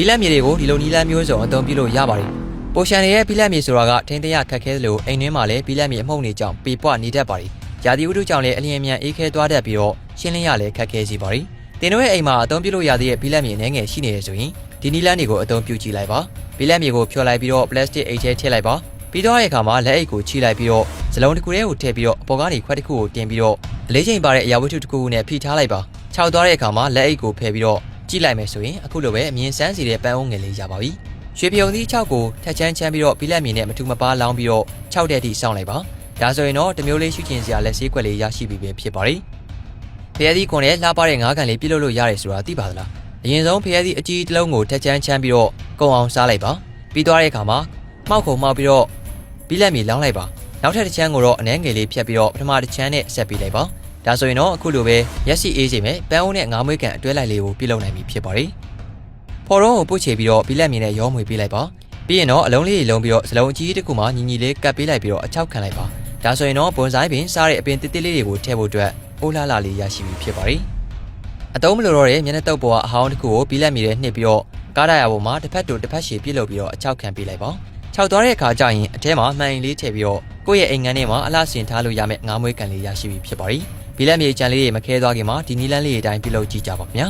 ဘီလက်မြေတွေကိုဒီလိုနီလန်းမျိုးစုံအသုံးပြုလို့ရပါတယ်ပိုရှန်တွေရဲ့ဘီလက်မြေဆိုတာကထိန်းသိမ်းရခက်ခဲသလိုအိမ်တွင်းမှာလည်းဘီလက်မြေအမှုန့်တွေကြောင့်ပေပွားနေတတ်ပါတယ်ရာသီဥတုကြောင့်လည်းအလျင်အမြန်အေးခဲသွားတတ်ပြီးတော့ရှင်းလင်းရလည်းခက်ခဲစီပါတယ်တင်တို့ရဲ့အိမ်မှာအသုံးပြုလို့ရသေးတဲ့ဘီလက်မြေအနေငယ်ရှိနေရဆိုရင်ဒီနီလန်းတွေကိုအသုံးပြုကြည့်လိုက်ပါဘီလက်မြေကိုဖြော်လိုက်ပြီးတော့ပလတ်စတစ်အိတ်ထဲထည့်လိုက်ပါပြီးတော့ရဲ့အခါမှာလက်အိတ်ကိုချိလိုက်ပြီးတော့စလုံးတစ်ခုတည်းကိုထည့်ပြီးတော့အပေါ်ကနေခွက်တစ်ခုကိုတင်ပြီးတော့အလေးချိန်ပါတဲ့အရာဝတ္ထုတစ်ခုခုနဲ့ဖိထားလိုက်ပါခြောက်သွားတဲ့အခါမှာလက်အိတ်ကိုဖယ်ပြီးတော့ ကြည့်လိုက်မယ်ဆိုရင်အခုလိုပဲအမြင်ဆန်းစီတဲ့ပန်းအုံးငယ်လေးရပါပြီရွှေပြုံသီး6ကိုထက်ချမ်းချမ်းပြီးတော့ဘီလက်မြေနဲ့မထူမပါလောင်းပြီးတော့6တဲ့အထိစောင့်လိုက်ပါဒါဆိုရင်တော့တစ်မျိုးလေးရှုချင်စရာလက်ဆေးခွက်လေးရရှိပြီပဲဖြစ်ပါတယ်ဖျက်သီးကွန်နဲ့လှပတဲ့ငါးကန်လေးပြစ်လို့လို့ရတယ်ဆိုတာသိပါသလားအရင်ဆုံးဖျက်သီးအကြီးတစ်လုံးကိုထက်ချမ်းချမ်းပြီးတော့ကုံအောင်စားလိုက်ပါပြီးသွားတဲ့အခါမှာမှောက်ခုံမှောက်ပြီးတော့ဘီလက်မြေလောင်းလိုက်ပါနောက်ထပ်တစ်ချမ်းကိုတော့အနှဲငယ်လေးဖြတ်ပြီးတော့ပထမတစ်ချမ်းနဲ့ဆက်ပြီးလိုက်ပါ ဒါဆိုရင်တော့အခုလိုပဲရက်စီအေးချိန်မဲ့ပန်းအုံးနဲ့ငါးမွေးကန်အတွဲလိုက်လေးကိုပြုလုပ်နိုင်ပြီဖြစ်ပါတယ်ဖော်တော့ကိုပုတ်ချေပြီးတော့ဘီလက်မြေနဲ့ရောမွေပေးလိုက်ပါပြီးရင်တော့အလုံးလေးတွေလုံးပြီးတော့စလုံးအကြီးတစ်ခုမှညီညီလေးကပ်ပေးလိုက်ပြီးတော့အချောက်ခံလိုက်ပါဒါဆိုရင်တော့ဘွန်ဆိုင်ပင်စားတဲ့အပင်တစ်တစ်လေးတွေကိုထည့်ဖို့အတွက်အိုးလာလာလေးရရှိပြီဖြစ်ပါတယ်အတုံးမလို့တော့တဲ့မျက်နှာတုပ်ပေါ်ကအဟောင်းတစ်ခုကိုဘီလက်မြေနဲ့နှစ်ပြီးတော့ကားတရာပေါ်မှာတစ်ဖက်တူတစ်ဖက်ရှည်ပြစ်လုပ်ပြီးတော့အချောက်ခံပေးလိုက်ပါခြောက်သွားတဲ့အခါကျရင်အထဲမှာမှန်ရင်လေးထည့်ပြီးတော့ကိုယ့်ရဲ့အိမ်ငန်းထဲမှာအလှဆင်ထားလို့ရမယ့်ငါးမွေးကန်လေးရရှိပြီဖြစ်ပါတယ် ဘီလက်မြေကြံလေးတွေမခဲသွားခင်မှာဒီနီလန်းလေးတွေအတိုင်းပြုလုပ်ကြည့်ကြပါခင်ဗျာ